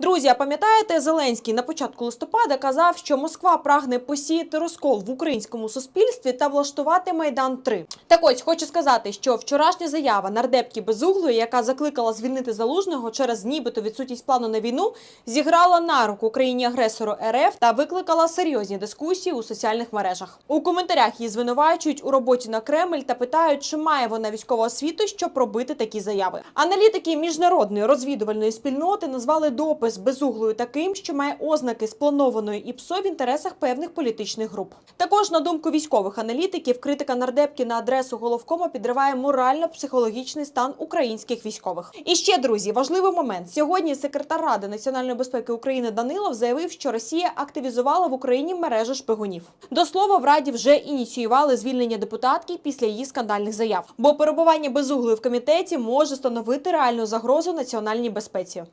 Друзі, а пам'ятаєте, Зеленський на початку листопада казав, що Москва прагне посіяти розкол в українському суспільстві та влаштувати майдан 3 Так ось хочу сказати, що вчорашня заява нардепки Безуглої, яка закликала звільнити залужного через нібито відсутність плану на війну, зіграла на руку країні агресору РФ та викликала серйозні дискусії у соціальних мережах. У коментарях її звинувачують у роботі на Кремль та питають, чи має вона військову освіту, щоб робити такі заяви. Аналітики міжнародної розвідувальної спільноти назвали допис безуглою таким, що має ознаки спланованої ІПСО в інтересах певних політичних груп. Також, на думку військових аналітиків, критика нардепки на адресу головкома підриває морально-психологічний стан українських військових. І ще друзі, важливий момент. Сьогодні секретар Ради національної безпеки України Данилов заявив, що Росія активізувала в Україні мережу шпигунів. До слова, в Раді вже ініціювали звільнення депутатки після її скандальних заяв, бо перебування безуглої в комітеті може становити реальну загрозу національній безпеці.